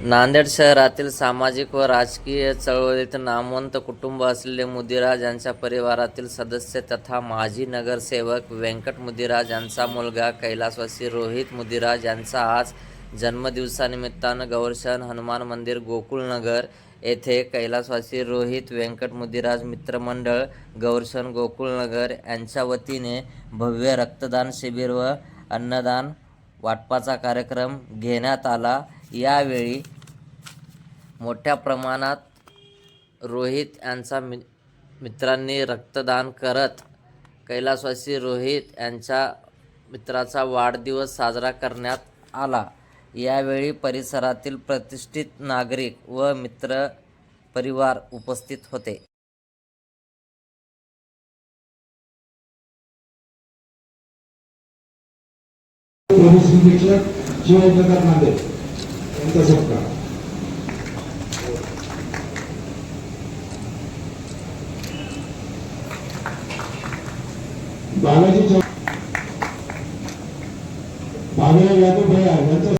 नांदेड शहरातील सामाजिक व राजकीय चळवळीत नामवंत कुटुंब असलेले मुदिराज यांच्या परिवारातील सदस्य तथा माजी नगरसेवक व्यंकट मुदिराज यांचा मुलगा कैलासवासी रोहित मुदिराज यांचा आज जन्मदिवसानिमित्तानं गौरशन हनुमान मंदिर गोकुळनगर येथे कैलासवासी रोहित व्यंकट मुदिराज मित्रमंडळ गौरशन गोकुळनगर यांच्या वतीने भव्य रक्तदान शिबिर व अन्नदान वाटपाचा कार्यक्रम घेण्यात आला. यावेळी मोठ्या प्रमाणात रोहित यांचा मि मित्रांनी रक्तदान करत कैलासवासी रोहित यांच्या मित्राचा वाढदिवस साजरा करण्यात आला. यावेळी परिसरातील प्रतिष्ठित नागरिक व मित्र परिवार उपस्थित होते. प्रमुख निरीक्षक शिवप्रकाश सत्कार बालाजी बाबुराव यादव भैया यांचा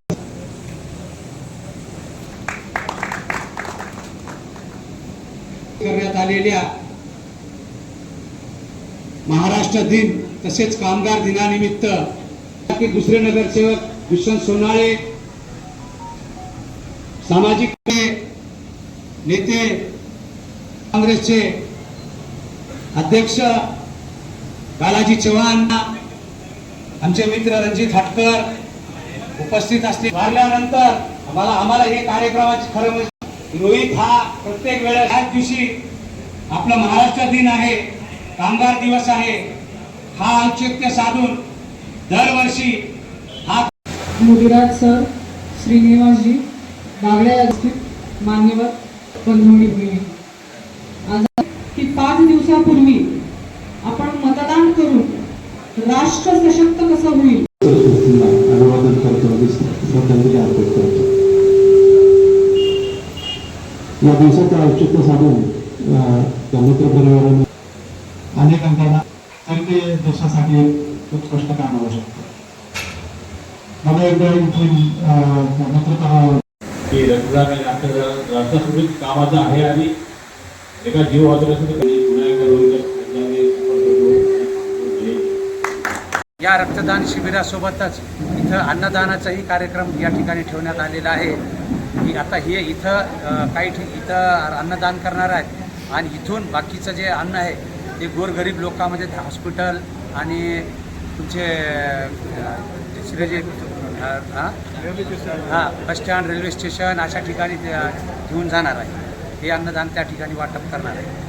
करण्यात आलेल्या महाराष्ट्र दिन तसेच कामगार दिनानिमित्त दुसरे नगरसेवक दुष्यंत सोनाळे सामाजिक नेते काँग्रेसचे अध्यक्ष बालाजी चव्हाण आमचे मित्र रणजित हटकर उपस्थित असतील. वारल्यानंतर आम्हाला आम्हाला हे कार्यक्रमाची खरं म्हणजे रोहित हा प्रत्येक वेळेस ह्याच दिवशी आपला महाराष्ट्र दिन आहे कामगार दिवस आहे. हा औचित्य साधून दरवर्षी हा मुदिराज सर श्रीनिवासजी. बागड्या यादीत मान्यवर बंधुनी भगिनी आज की पाच दिवसापूर्वी आपण मतदान करून राष्ट्र सशक्त कसं होईल? अभिवादन करतो श्रद्धांजली अर्पित करतो या दिवसाचं औचित्य साधून मित्र परिवाराने अनेकांना तरी ते देशासाठी खूप उत्कृष्ट काम होऊ शकतं मला एकदा मित्र रक्तदान कामाचं आहे आणि एका जीव वाचवण्यासाठी या रक्तदान शिबिरासोबतच इथं अन्नदानाचाही कार्यक्रम या ठिकाणी ठेवण्यात आलेला आहे. की आता हे इथं काही ठिक इथं अन्नदान करणार आहेत. आणि इथून बाकीचं जे अन्न आहे ते गोरगरीब लोकांमध्ये हॉस्पिटल आणि तुमचे दुसरे जे हां हां बसस्टँड रेल्वे स्टेशन अशा ठिकाणी घेऊन जाणार आहे हे अन्नदान त्या ठिकाणी वाटप करणार आहे